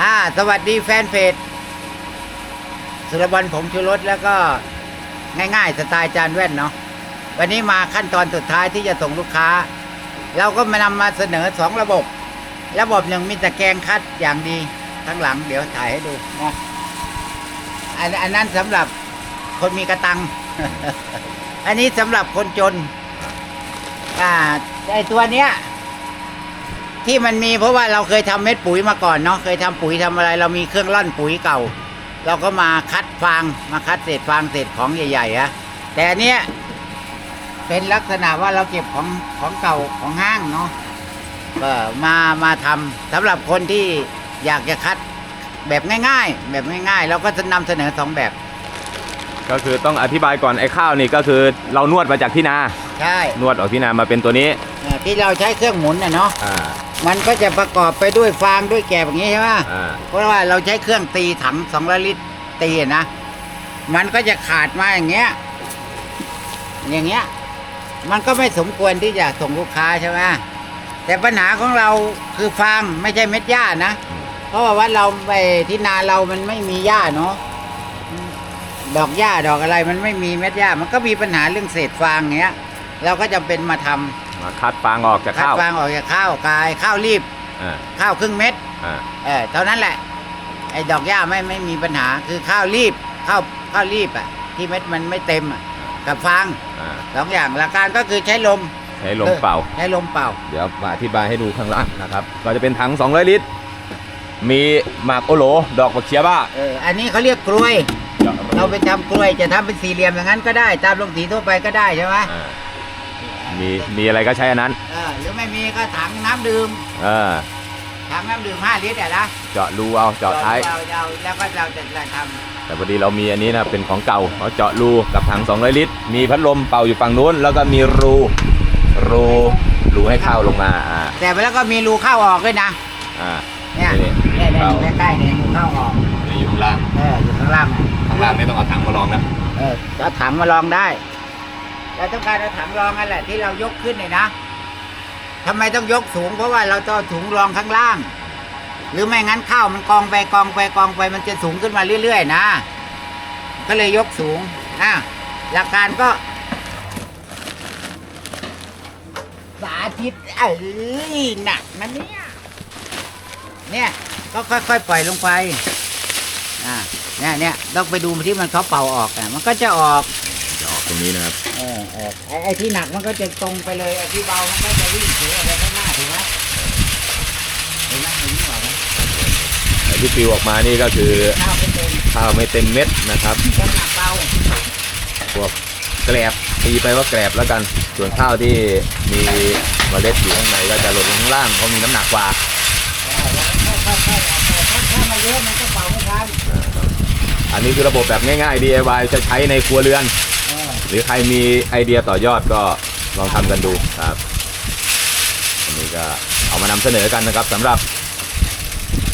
อ่า สวัสดีแฟนเพจสุรบอลผมชูรสแล้วก็ง่ายๆ สไตล์จานแว่นเนาะวันนี้มาขั้นตอนสุดท้ายที่จะส่งลูกค้า เราก็มานำมาเสนอสองระบบ ระบบหนึ่งมีตะแกรงคัดอย่างดีข้งหลัง เดี๋ยวถ่ายให้ดูนะอันอันนั้นสำหรับคนมีกระตัง อันนี้สำหรับคนจน อ่าไอตัวเนี้ย ที่มันมีเพราะว่าเราเคยทำเม็ดปุ๋ยมาก่อนเนาะเคยทำปุ๋ยทำอะไร เรามีเครื่องร่อนปุ๋ยเก่า เราก็มาคัดฟางมาคัดเศษฟางเศษของใหญ่ๆอะแต่อันเนี้ยเป็นลักษณะว่าเราเก็บของของเก่าของห้างเนาะก็มามาทำสำหรับคนที่อยากจะคัดแบบง่าย ๆ แบบง่ายๆ เราก็จะนำเสนอสองแบบ ก็คือต้องอธิบายก่อนไอ้ข้าวนี่ก็คือเรานวดมาจากที่นา ใช่ นวดออกที่นามาเป็นตัวนี้เอ่อที่เราใช้เครื่องหมุนน่ะเนาะอ่า มันก็จะประกอบไปด้วยฟางด้วยแกบอย่างนี้ใช่ไหมอ่า เพราะว่าเราใช้เครื่องตีถังสองลิตรตีอะนะ มันก็จะขาดมาอย่างเงี้ย อย่างเงี้ย มันก็ไม่สมควรที่จะส่งลูกค้าใช่ไหมแต่ปัญหาของเราคือฟางไม่ใช่เม็ดหญ้านะ เพราะว่าวัดเราไปที่นาเรามันไม่มีหญ้าเนาะ ดอกหญ้าดอกอะไรมันไม่มีเม็ดหญ้า มันก็มีปัญหาเรื่องเศษฟางเงี้ย เราก็จำเป็นมาทำ มาคัดฟางออกจากคัดข้าวฟางออกจากข้าวกายข้าวรีบอ่าข้าวครึ่งเม็ดอ่าเออเท่านั้นแหละไอ้ดอกหญ้าไม่ไม่มีปัญหาคือข้าวรีบข้าวข้าวรีบอะที่เม็ดมันไม่เต็มอะกับฟางอ่าสองอย่างหลักการก็คือใช้ลมใช้ลมเป่า ใช้ลมเป่า เดี๋ยวมาอธิบายให้ดูข้างล่างนะครับ ก็จะเป็นถัง 200 ลิตร มีหมากโอโหล ดอกบักเชียบ้าเอออันนี้เขาเรียกกล้วย เราไปทำกล้วยจะทำเป็นสี่เหลี่ยมอย่างนั้นก็ได้ ตามลงสีทั่วไปก็ได้ใช่ไหมอ่า มีมีอะไรก็ใช้อันนั้น เออหรือไม่มีก็ถังน้ำดื่ม เออ ถังน้ำดื่มห้าลิตรอะนะเจาะรูเอาเจาะท้าย เราเราแล้วก็เราจะจะทแต่พอดีเรามีอันนี้นะเป็นของเก่าเขาเจาะรูกับถัง 200 ลิตร มีพัดลมเป่าอยู่ฝั่งนู้น แล้วก็มีรูรูรูให้เข้าลงมาอ่าำแต่แล้วก็มีรูเข้าออกด้วยนะ อ่า เนี่ยนี่เนี่ยเนี่ยเข้า อยู่ใกล้ๆเนี่ยรูเข้าออกนี่อยู่ข้างล่างเอออยู่ข้างล่างข้างล่างไม่ต้องเอาถังมาลองนะเออเอาถังมาลองได้ เราต้องการเอาถังรองนั่นแหละที่เรายกขึ้นเนี่ยนะทำไมต้องยกสูง เพราะว่าเราต้องเอาถุงรองข้างล่าง หรือไม่งั้นข้าวมันกองไปกองไปกองไปมันจะสูงขึ้นมาเรื่อย ๆ นะ ก็เลยยกสูงอะหลักการก็สาธิตเอ้ยหนักนะเนี่ยเนี่ยก็ค่อยๆปล่อยลงไปอ่าเนี่ยเนี่ยต้องไปดูที่มันเขาเป่าออกอะมันก็จะออก ตรงนี้นะครับเออเออไอ้ไอ้ที่หนักมันก็จะตรงไปเลยไอ้ที่เบามันก็จะวิ่งถืออะไรข้างหน้าถูกไหมเห็นไหมเห็นหรือเปล่าไอ้ที่ปลิวออกมานี่ก็คือข้าวเป็นเต็มข้าวไม่เต็มเม็ดนะครับน้ำหนักเบาพวกแกลบตีไปว่าแกลบแล้วกัน ส่วนข้าวที่มีเมล็ดอยู่ข้างในก็จะหล่นลงข้างล่างเพราะมีน้ำหนักกว่าเออแล้วค่อยๆค่อยๆออกไปถ้าถ้ามันเยอะมันก็เป่าไม่ทัน อันนี้คือระบบแบบง่ายๆ DIY จะใช้ในครัวเรือนเออ หรือใครมีไอเดียต่อยอดก็ลองทำกันดูครับอันนี้ก็เอามานำเสนอกันนะครับสำหรับ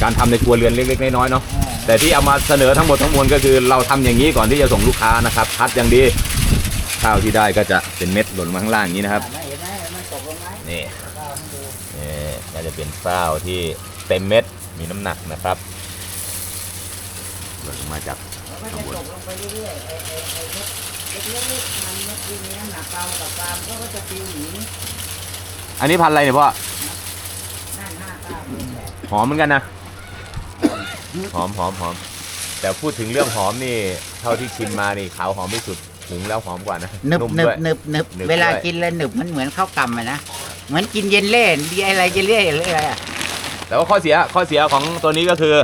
การทำในครัวเรือนเล็กๆน้อยๆเนาะเออแต่ที่เอามาเสนอทั้งหมดทั้งมวลก็คือเราทำอย่างนี้ก่อนที่จะส่งลูกค้านะครับคัดอย่างดีข้าวที่ได้ก็จะเป็นเม็ดหล่นมาข้างล่างอย่างนี้นะครับเห็นไหมเห็นไหมมันตกลงไหมนี่ข้าวให้ดูนี่ก็จะเป็นข้าวที่เต็มเม็ดมีน้ำหนักนะครับหล่นลงมาจากแล้วก็จะตกลงไป เรื่อยๆไอ้ไอ้ไอ้เม็ดเล็กๆมันเม็ดที่มีน้ำหนักเบากับฟางเขาก็จะปลิวหนีอันนี้พันธุ์อะไรเนี่ยพ่อ นั่นห้าเก้าเป็นแปดหอมเหมือนกันนะ หอมหอมหอม แต่พูดถึงเรื่องหอมนี่ เท่าที่ชิมมานี่ขาวหอมที่สุดหุงแล้วหอมกว่านะหนึบนุ่มหนึด้บวย หนึบหนึบหนึบเวลาด้วย กินแล้วหนึบมันเหมือนข้าวกำอะนะเหมือนกินเย็นเล่นดีอะไรเย็นเล่หรืออะไรอะแต่ว่าข้อเสียข้อเสียของตัวนี้ก็คือ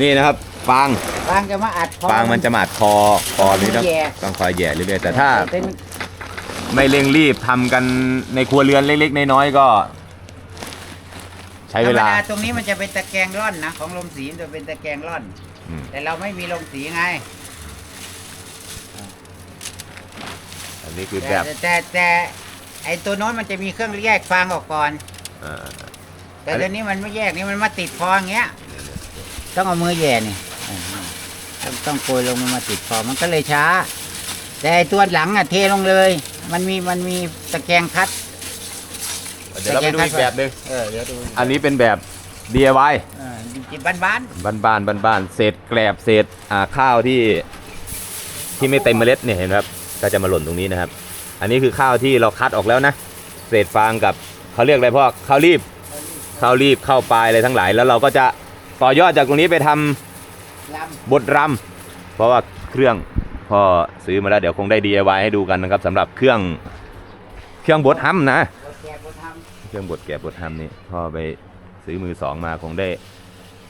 นี่นะครับ ฟาง ฟางจะมาอัดคอ ฟางมันจะมาดคอคอนี่ต้องแย่ ต้องคอยแย่เรื่อยๆแต่ถ้าเป็นไม่เร่งรีบทำกันในครัวเรือนเล็ก ๆ น้อยๆก็ ใช้เวลา ธรรมดตรงนี้มันจะเป็นตะแกรงร่อนนะของลมสีมันจะเป็นตะแกรงร่อน อืม แต่เราไม่มีลมสีไง อันนี้คือแบแต่บแต่แต่ไอตัวโน้นมันจะมีเครื่องแยกฟางออกก่อน เอ่อ แต่อันนี้ตัวนี้มันไม่แยกนี่มันมาติดคออย่างเงี้ย ต้องเอามือแหย่นี่อ่า ต้องต้องโกยลงมันมาติดคอมันก็เลยช้า แต่ไอ้ตัวหลังอะเทลงเลย มันมีมันมีตะแกรงคัด เดี๋ยวเราไปดูอีกแบบหนึ่งเออเดี๋ยวดูอันนี้เป็นแบบ DIY เออจิบบ้านบ้านบ้านบ้านบ้านๆเศษแกลบเศษอ่าข้าวที่ที่ไม่เต็มเมล็ดเนี่ยเห็นไหมครับก็จะมาหล่นตรงนี้นะครับ อันนี้คือข้าวที่เราคัดออกแล้วนะ เศษฟางกับเขาเรียกอะไรพ่อข้าวรีบๆข้าวรีบข้าวปลายอะไรทั้งหลายแล้วเราก็จะต่อยอดจากตรงนี้ไปทำล บดรำเพราะว่าเครื่องพอซื้อมาแล้วเดี๋ยวคงได้ DIY ให้ดูกันนะครับสำหรับเครื่องเครื่องบดฮัมนะำเราแกะเราทเครื่องบดแกะบดฮัมนี่พอไปซื้อมือสองมาคงได้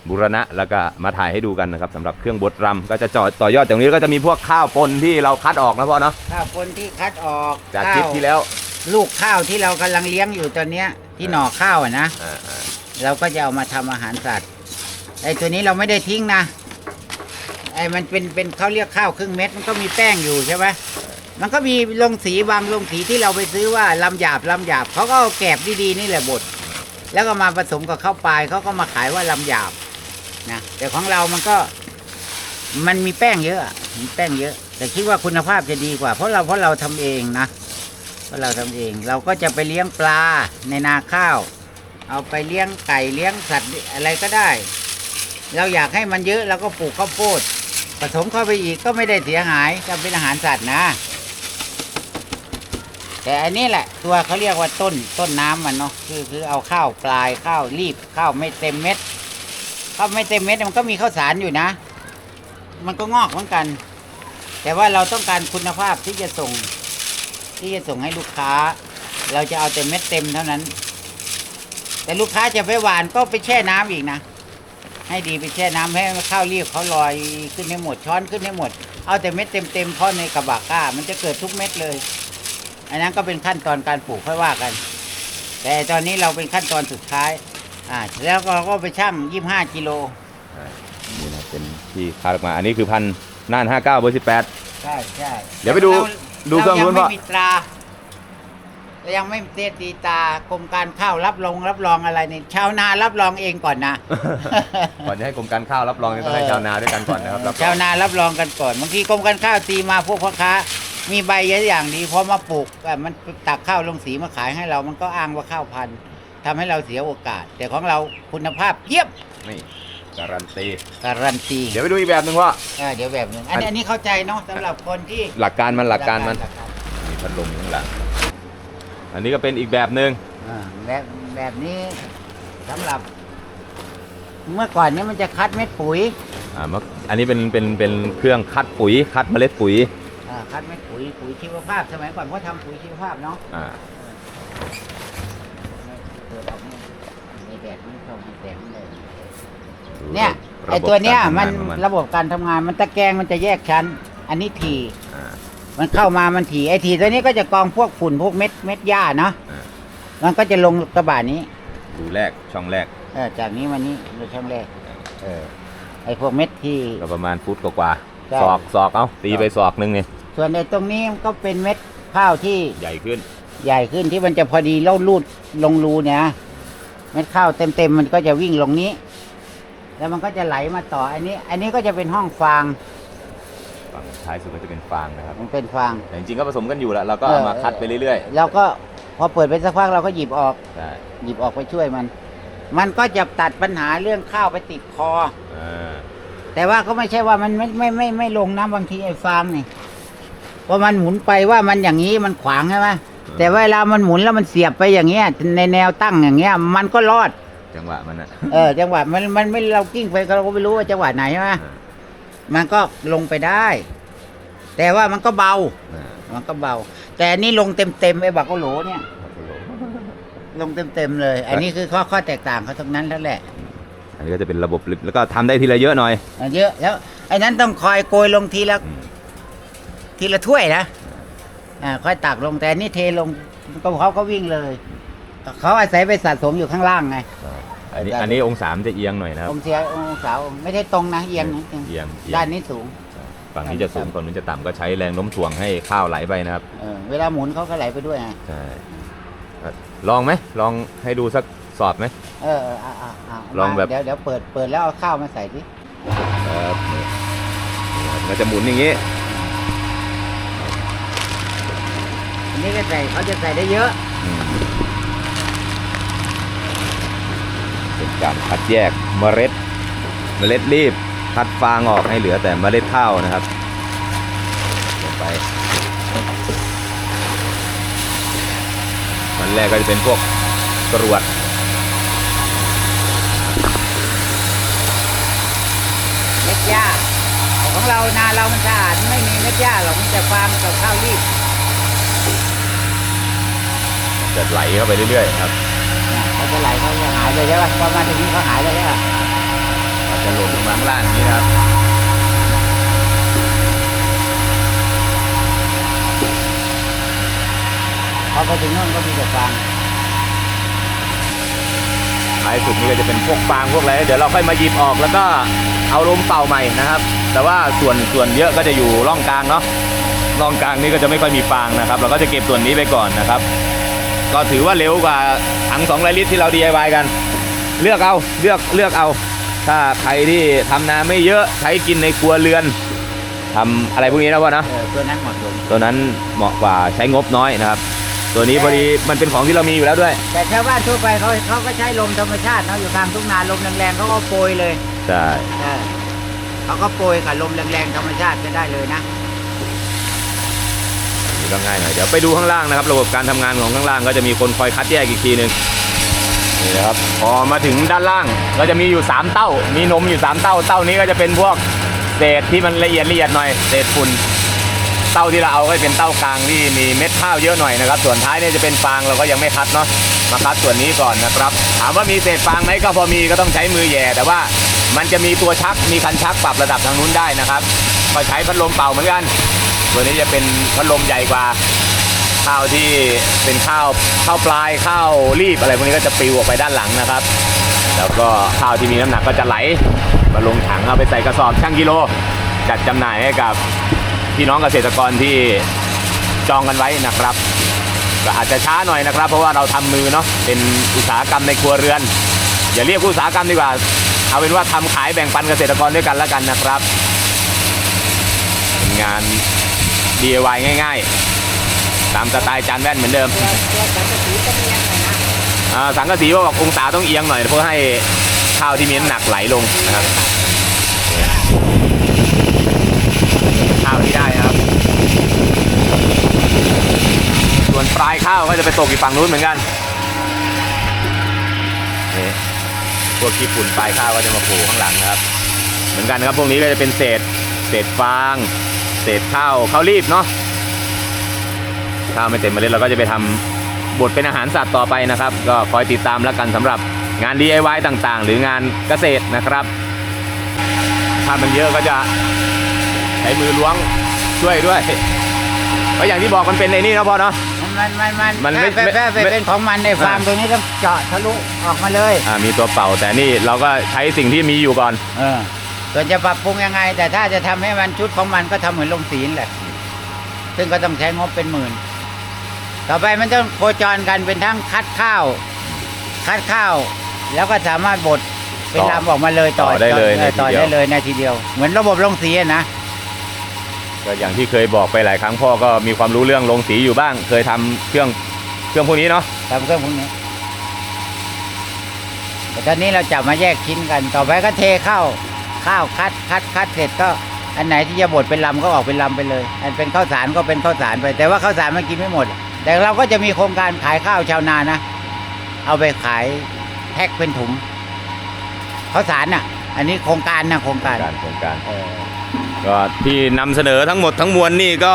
บูรณะแล้วก็มาถ่ายให้ดูกันนะครับสำหรับเครื่องบดรำก็จะจอดต่อยอดจากตรงนี้ก็จะมีพวกข้าวปนที่เราคัดออกนะพ่อเนาะำข้าวคนที่คัดออกจากคลิปข้วที่แล้ว ลูกข้าวที่เรากำลังเลี้ยงอยู่ตอนเนี้ยที่หน่อข้าวอะนะอ่าอ่าเราก็จะเอามาทำอาหารสัตว์ไอ้ตัวนี้เราไม่ได้ทิ้งนะ ไอ้มันเป็นเป็นเขาเรียกข้าวครึ่งเม็ดมันก็มีแป้งอยู่ใช่ไหมมันก็มีลงสีบางลงสีที่เราไปซื้อว่าลำหยาบลำหยาบเขาก็เอาแกบดีๆนี่แหละบดแล้วก็มาผสมกับข้าวปลายเขาก็มาขายว่าลำหยาบนะแต่ของเรามันก็ มันมีแป้งเยอะมีแป้งเยอะ แต่คิดว่าคุณภาพจะดีกว่า เพราะเราเพราะเราทำเองนะเพราะเราทำเอง เราก็จะไปเลี้ยงปลาในนาข้าว เอาไปเลี้ยงไก่เลี้ยงสัตว์อะไรก็ได้ เราอยากให้มันเยอะเราก็ปลูกข้าวโพด ผสมเข้าไปอีกก็ไม่ได้เสียหายก็เป็นอาหารสัตว์นะ แต่อันนี้แหละ ตัวเขาเรียกว่าต้นต้นน้ำมันเนาะคือคือเอาข้าวปลายข้าวรีบข้าวไม่เต็มเม็ดข้าวไม่เต็มเม็ดมันก็มีข้าวสารอยู่นะ มันก็งอกเหมือนกัน แต่ว่าเราต้องการคุณภาพที่จะส่ง ที่จะส่งให้ลูกค้า เราจะเอาแต่เม็ดเต็มเท่านั้น แต่ลูกค้าจะไปหวานก็ไปแช่น้ำอีกนะ ให้ดีไปแช่น้ำให้ข้าวรีบเขาลอยขึ้นให้หมดช้อนขึ้นให้หมด เอาแต่เม็ดเต็มๆเพราะในกระบะก้า มันจะเกิดทุกเม็ดเลย อันนั้นก็เป็นขั้นตอนการปลูกค่อยว่ากัน แต่ตอนนี้เราเป็นขั้นตอนสุดท้าย อ่าแล้วก็เราก็ไปชั่งยี่ห้ากิโลนี่นะเป็นที่คัดออกมา อันนี้คือพันน่าน59เบอร์18ใช่ใช่เดี๋ยวไปดูดูเครื่องนู้นเราพ่อยังไม่มีตราเรา ยังไม่เตตีตากรมการข้าวรับรองรับรองอะไรเนี่ยชาวนารับรองเองก่อนนะ ก่อนจะให้กรมการข้าวรับรองเนี่ยต้องให้ชาวนาด้วยกันก่อนนะครับรับรองชาวนารับรองกันก่อนบางทีกรมการข้าวตีมาพวกพ่อค้า มีใบเยอะอย่างดีพอมาปลูกอะมันตักข้าวลงสีมาขายให้เรา มันก็อ้างว่าข้าวพันธุ์ทำให้เราเสียโอกาส แต่ของเราคุณภาพเยี่ยมนี่การันตีการันตีเดี๋ยวไปดูอีกแบบหนึ่งว่าเออเดี๋ยวแบบหนึงอันนี้อันนี้เข้าใจเนาะสำหรับคนที่หลักการมันหลักการมันหลักการ มีพัดลมอยู่ข้างหลัง อันนี้ก็เป็นอีกแบบหนึ่งอ่าแบบแบบนี้สำหรับ เมื่อก่อนนี้มันจะคัดเม็ดปุ๋ยอ่าเมื่ออันนี้เป็นเป็นเป็นเครื่องคัดปุ๋ยคัดเมล็ดปุ๋ยอ่าคัดเม็ดปุ๋ยปุ๋ยชีวภาพ สมัยก่อนเขาทำปุ๋ยชีวภาพเนาะอ่าเปิดออกนี่ในแดดมันเข้ามาแสงเลยดูเนี่ยระไอบบตัวเนี้ยการทำมันงาของระบบการทำงานมันตะแกรงมันจะแยกชั้น อันนี้ทีอ่า มันเข้ามามันถีไอทีตัวนี้ก็จะกรองพวกฝุ่นพวกเม็ดเม็ดหญ้าเนาะอ่า มันก็จะลงกระบะนี้ดูแรกช่องแรกเออจากนี้มานี้ดูช่องแรกเออไอพวกเม็ดที่ ก็ประมาณฟุตกว่าใช่ ๆศอกศอกเอาตีไปศอกหนึ่งนี่ส่วนในตรงนี้มันก็เป็นเม็ดข้าวที่ใหญ่ขึ้น ใหญ่ขึ้นที่มันจะพอดีเล่ารูดลงรูเนี่ยนะเม็ดข้าวเต็มๆมันก็จะวิ่งลงนี้ แล้วมันก็จะไหลมาต่ออันนี้ อันนี้ก็จะเป็นห้องฟาง ฝั่งท้ายสุดก็จะเป็นฟางนะครับมันเป็นฟาง แต่จริงๆก็ผสมกันอยู่แหละเราก็เอามาคัดไปเรื่อยเราก็พอเปิดไปสักพักเราก็หยิบออก ๆใช่หยิบออกไปช่วยมัน มันก็จะตัดปัญหาเรื่องข้าวไปติดคอ อ่าแต่ว่าก็ไม่ใช่ว่ามันไม่ไม่ไม่ไม่ลงนะบางทีไอ้ฟางนี่พอมันหมุนไปว่ามันอย่างนี้มันขวางใช่ไหมแต่เวลามันหมุนแล้วมันเสียบไปอย่างเงี้ยในแนวตั้งอย่างเงี้ย มันก็รอด จังหวะมันอะ เออจังหวะมันมันไม่เรากิ้งไปเราก็ไม่รู้ว่าจังหวะไหนใช่ไหมอ่า มันก็ลงไปได้ แต่ว่ามันก็เบาอ่ามันก็เบา แต่อันนี้ลงเต็มเต็มๆไอ้บักโกโหลเนี่ย ลงเต็มเต็มๆเลย อันนี้คือข้อข้อแตกต่างเขาทั้งนั้นแล้วแหละอันนี้ก็จะเป็นระบบลิฟต์แล้วก็ทำได้ทีละเยอะหน่อยอันเยอะแล้วไอ้นั้นต้องคอยโกยลงทีละอืม ทีละถ้วยนะอ่าค่อยตักลงแต่อันนี่เทลงก็เขาก็วิ่งเลย เขาอาศัยไปสะสมอยู่ข้างล่างไงอั นนี้อันนี้องศามันจะเอียงหน่อยนะครับองเสียองศาไม่ได้ตรงนะเอียงนิดนึงเอียงเอียงด้านนี้สูง ฝั่งนี้จะสูงฝั่งนู้นจะต่ำก็ใช้แรงโน้มถ่วงให้ข้าวไหลไปนะครับเออเวลาหมุนเขาก็ไหลไปด้วยไงใช่ลองไหมลองให้ดูสักสอบไหมเออเออเอาเอาเอาลองแบบเดี๋ยวเดี๋ยวเปิดเปิดแล้วเอาข้าวมาใส่สิครับนี่มันจะหมุนอย่างนี้อันนี้ก็ใส่เขาจะใส่ได้เยอะ อืมเป็น การคัดแยกเมล็ด เมล็ดรีบคัดฟางออกให้เหลือแต่เมล็ดข้าวนะครับลงไปมันแรกก็จะเป็นพวกกรวดเม็ดหญ้าของเรานาเรามันสะอาดไม่มีเม็ดหญ้าหรอกมันจะฟางกับข้าวรีบจะไหลเข้าไปเรื่อยๆครับ เนี่ยเขาจะไหลเขาจะหายเลยใช่ป่ะพอมาถึงนี้เขาหายเลยใช่ป่ะอาจจะหล่นลงมาข้างล่างอย่างนี้นะครับพอไปถึงนู่นก็มีแต่ฟางท้ายสุดนี่ก็จะเป็นพวกฟางพวกอะไรเดี๋ยวเราค่อยมาหยิบออกแล้วก็เอาลมเป่าใหม่นะครับ แต่ว่าส่วนส่วนเยอะก็จะอยู่ร่องกลางเนาะร่องกลางนี่ก็จะไม่ค่อยมีฟางนะครับ เราก็จะเก็บส่วนนี้ไปก่อนนะครับ ก็ถือว่าเร็วกว่าถัง200ลิตรที่เรา DIY กัน เลือกเอาเลือกเลือกเอา ถ้าใครที่ทำนาไม่เยอะใช้กินในครัวเรือนทำอะไรพวกนี้นะพ่อนะเออตัวนั้นเหมาะสมตัวนั้นเหมาะกว่าใช้งบน้อยนะครับ ตัวนี้พอดีมันเป็นของที่เรามีอยู่แล้วด้วย แต่ชาวบ้านทั่วไปเขาเขาก็ใช้ลมธรรมชาติเนาะอยู่กลางทุ่งนาลมแรงๆเขาก็โปรยเลยใช่ใช่เขาก็โปรยกับลมแรงๆธรรมชาติก็ได้เลยนะนี่ ก็ง่ายหน่อยเดี๋ยวไปดูข้างล่างนะครับ ระบบการทำงานของข้างล่างก็จะมีคนคอยคัดแยกอีกทีหนึ่งนี่นะครับพอมาถึงด้านล่างก็จะมีอยู่ 3 เต้า มีนมอยู่ 3 เต้า เต้านี้ก็จะเป็นพวกเศษที่มันละเอียดละเอียดหน่อยเศษฝุ่นเต้าที่เราเอาก็จะเป็นเต้ากลางที่มีเม็ดข้าวเยอะหน่อยนะครับส่วนท้ายเนี่ยจะเป็นฟางเราก็ยังไม่คัดเนาะมาคัดส่วนนี้ก่อนนะครับ ถามว่ามีเศษฟางไหมก็พอมีก็ต้องใช้มือแย่ แต่ว่ามันจะมีตัวชักมีคันชักปรับระดับทางนู้นได้นะครับก็ใช้พัดลมเป่าเหมือนกัน ตัวนี้จะเป็นพัดลมใหญ่กว่า ข้าวที่เป็นข้าวข้าวปลายข้าวรีบอะไรพวกนี้ก็จะปลิวออกไปด้านหลังนะครับ แล้วก็ข้าวที่มีน้ำหนักก็จะไหลมาลงถังเอาไปใส่กระสอบช่างกิโล จัดจำหน่ายให้กับพี่น้องเกษตรกรที่จองกันไว้นะครับก็อาจจะช้าหน่อยนะครับ เพราะว่าเราทำมือเนาะเป็นอุตสาหกรรมในครัวเรือน อย่าเรียกอุตสาหกรรมดีกว่า เอาเป็นว่าทำขายแบ่งปันเกษตรกรด้วยกันแล้วกันนะครับเป็นงาน DIY ง่ายๆ ตามสไตล์จานแว่นเหมือนเดิมตัวตัวสังกะสีก็มีอย่างหน่อยนะสีว่าบอกองศาต้องเอียงหน่อยเพื่อให้ข้าวที่มีน้ำหนักไหลลงนะครับข้าวที่ได้นะครับ ส่วนปลายข้าวก็จะไปตกอีกฝั่งนู้นเหมือนกันนี่พวกขี้ฝุ่นปลายข้าวก็จะมาโผล่ข้างหลังครับ เหมือนกันครับพวกนี้ก็จะเป็นเศษ เศษฟาง ษข้าวข้าวรีบเนาะข้าวไม่เต็มเมล็ดเราก็จะไปทำบทเป็นอาหารสัตว์ต่อไปนะครับ ก็คอยติดตามแล้วกันสำหรับงาน DIY ต่างๆ หรืองานเกษตรนะครับ ถ้ามันเยอะก็จะใช้มือล้วงช่วยด้วยเพราะอย่างที่บอกมันเป็นในนี่เนาะพ่อเนาะมันมันมันมันไม่แค่แค่ไม่เป็นของมันในฟาร์มอ่าตัวนี้ต้องเจาะทะลุออกมาเลยอ่ามีตัวเป่าแต่นี่เราก็ใช้สิ่งที่มีอยู่ก่อน เออ ส่วนจะปรับปรุงยังไง แต่ถ้าจะทำให้มันชุดของมันก็ทำเหมือนลงสีนแหละ ซึ่งก็ต้องใช้งบเป็นหมื่น ต่อไปมันต้องโคจรกันเป็นทั้งคัดข้าว คัดข้าว แล้วก็สามารถบดเป็นต่อลำออกมาเลยต่อได้เลยออในทีต่อเดียวได้เลยในทีเดียว เหมือนระบบลงสีอะนะก็อย่างที่เคยบอกไปหลายครั้งพ่อก็มีความรู้เรื่องลงสีอยู่บ้าง เคยทำเครื่องเครื่องพวกนี้เนาะทำเครื่องพวกนี้แต่ตอนนี้เราจับมาแยกชิ้นกัน ต่อไปก็เทข้าว ข้าวคัดคัดคัดเสร็จก็อันไหนที่จะบดเป็นลำก็ออกเป็นลำไปเลย อันเป็นข้าวสารก็เป็นข้าวสารไป แต่ว่าข้าวสารมันกินไม่หมด แต่เราก็จะมีโครงการขายข้าวชาวนานะ เอาไปขายแพ็คเป็นถุงข้าวสารน่ะ อันนี้โครงการนะโครงการการโครงการเออก็ที่นำเสนอทั้งหมดทั้งมวลนี่ก็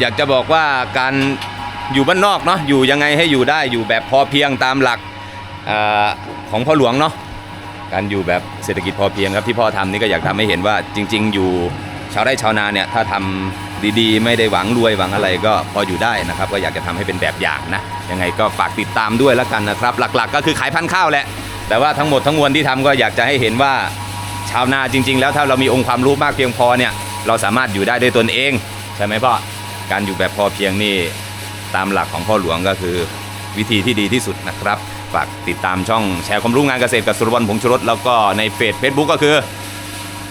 อยากจะบอกว่าการอยู่บ้านนอกเนาะอยู่ยังไงให้อยู่ได้อยู่แบบพอเพียงตามหลักเออของพ่อหลวงเนาะ การอยู่แบบเศรษฐกิจพอเพียงครับที่พ่อทำนี่ก็อยากทำให้เห็นว่าจริง ๆ อยู่ชาวไร่ชาวนาเนี่ยถ้าทำดีๆ ไม่ได้หวังรวยหวังอะไรก็พออยู่ได้นะครับ ก็อยากจะทำให้เป็นแบบอย่างนะยังไงก็ฝากติดตามด้วยแล้วกันนะครับ หลักๆ ก็คือขายพันธุ์ข้าวแหละแต่ว่าทั้งหมดทั้งมวลที่ทำก็อยากจะให้เห็นว่าชาวนาจริง ๆ แล้วถ้าเรามีองค์ความรู้มากเพียงพอเนี่ยเราสามารถอยู่ได้ด้วยตนเองใช่ไหมพ่อการอยู่แบบพอเพียงนี่ตามหลักของพ่อหลวงก็คือวิธีที่ดีที่สุดนะครับ ฝากติดตามช่องแชร์ความรู้งานเกษตรกับสุรบลผงชุรสแล้วก็ในเฟซเฟซบุ๊กก็คือ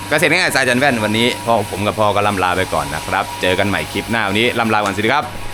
เกษตรง่ายๆสายจันแว่นวันนี้พ่อผมกับพ่อก็ล่ำลาไปก่อนนะครับ เจอกันใหม่คลิปหน้าวันนี้ล่ำลาวันสวัสดีครับ